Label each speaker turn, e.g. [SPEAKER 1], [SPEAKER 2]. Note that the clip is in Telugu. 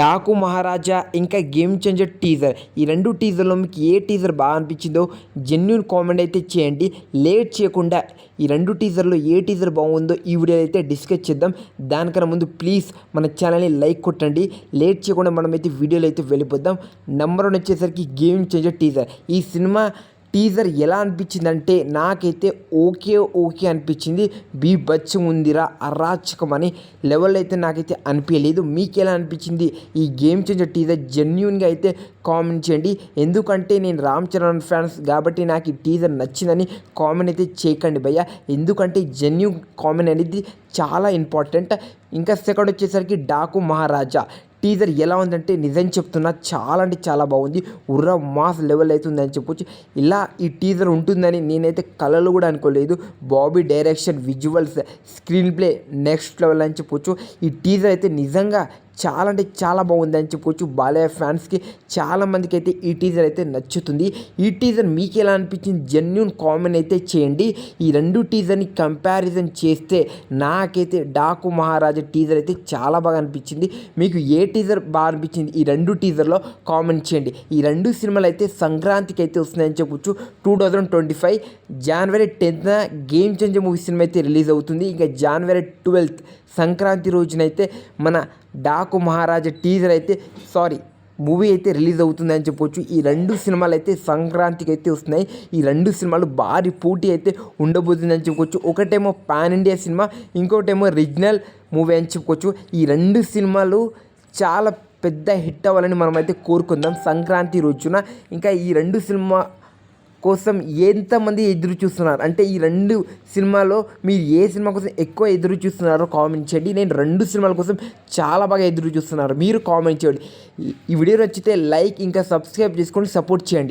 [SPEAKER 1] డాకు మహారాజా ఇంకా గేమ్ చేంజర్ టీజర్. ఈ రెండు టీజర్లో మీకు ఏ టీజర్ బాగా అనిపించిందో జెన్యున్ కామెంట్ అయితే చేయండి. లేట్ చేయకుండా ఈ రెండు టీజర్లో ఏ టీజర్ బాగుందో ఈ వీడియో అయితే డిస్కస్ చేద్దాం. దానికన్నా ముందు ప్లీజ్ మన ఛానల్ని లైక్ కొట్టండి. లేట్ చేయకుండా మనమైతే వీడియోలో అయితే వెళ్ళిపోద్దాం నెంబర్ వన్ వచ్చేసరికి గేమ్ చేంజర్ టీజర్. ఈ సినిమా టీజర్ ఎలా అనిపించిందంటే నాకైతే ఓకే ఓకే అనిపించింది. బీ బచ్చ ఉందిరా అరాచకం అని లెవెల్ అయితే నాకైతే అనిపించలేదు. మీకు ఎలా అనిపించింది? ఈ గేమ్ చేంజర్ టీజర్ జెన్యున్గా అయితే కామెంట్ చేయండి. ఎందుకంటే నేను రామ్ చరణ్ ఫ్యాన్స్ కాబట్టి నాకు ఈ టీజర్ నచ్చిందని కామెంట్ అయితే చేయకండి భయ్య. ఎందుకంటే జెన్యున్ కామెంట్ అనేది చాలా ఇంపార్టెంట్. ఇంకా సెకండ్ వచ్చేసరికి డాకు మహారాజా. టీజర్ ఎలా ఉందంటే నిజం చెప్తున్నా చాలా అంటే చాలా బాగుంది. ఉర్ర మాస్ లెవెల్ అవుతుంది అని చెప్పొచ్చు. ఇలా ఈ టీజర్ ఉంటుందని నేనైతే కళలు కూడా అనుకోలేదు. Bobby direction visuals screenplay next level అని చెప్పొచ్చు. ఈ టీజర్ అయితే నిజంగా చాలా అంటే చాలా బాగుంది అని చెప్పుకోవచ్చు బాలయ్య ఫ్యాన్స్కి చాలా మందికి అయితే ఈ టీజర్ అయితే నచ్చుతుంది. ఈ టీజర్ మీకు ఎలా అనిపించింది? జెన్యున్ కామెంట్ అయితే చేయండి. ఈ రెండు టీజర్ని కంపారిజన్ చేస్తే నాకైతే డాకు మహారాజా టీజర్ అయితే చాలా బాగా అనిపించింది. మీకు ఏ టీజర్ బాగా అనిపించింది? ఈ రెండు టీజర్లో కామెంట్ చేయండి. ఈ రెండు సినిమాలు అయితే సంక్రాంతికి అయితే వస్తున్నాయని చెప్పొచ్చు. టూ థౌజండ్ ట్వంటీ ఫైవ్ జనవరి టెన్త్న గేమ్ చేంజర్ మూవీ సినిమా అయితే రిలీజ్ అవుతుంది. ఇంకా జనవరి ట్వెల్త్ సంక్రాంతి రోజునైతే మన డాకు మహారాజా టీజర్ అయితే సారీ మూవీ అయితే రిలీజ్ అవుతుంది అని చెప్పొచ్చు. ఈ రెండు సినిమాలు అయితే సంక్రాంతికి అయితే వస్తున్నాయి. ఈ రెండు సినిమాలు భారీ పోటీ అయితే ఉండబోతుంది అని చెప్పుకోవచ్చు ఒకటేమో పాన్ ఇండియా సినిమా ఇంకోటేమో రిజినల్ మూవీ అని చెప్పుకోవచ్చు ఈ రెండు సినిమాలు చాలా పెద్ద హిట్ అవ్వాలని మనమైతే కోరుకుందాం సంక్రాంతి రోజున. ఇంకా ఈ రెండు సినిమా కోసం ఎంతమంది ఎదురు చూస్తున్నారు? అంటే ఈ రెండు సినిమాలో మీరు ఏ సినిమా కోసం ఎక్కువ ఎదురు చూస్తున్నారో కామెంట్ చేయండి. నేను రెండు సినిమాల కోసం చాలా బాగా ఎదురు చూస్తున్నారు. మీరు కామెంట్ చేయండి. ఈ- వీడియో నచ్చితే లైక్ ఇంకా సబ్స్క్రైబ్ చేసుకొని సపోర్ట్ చేయండి.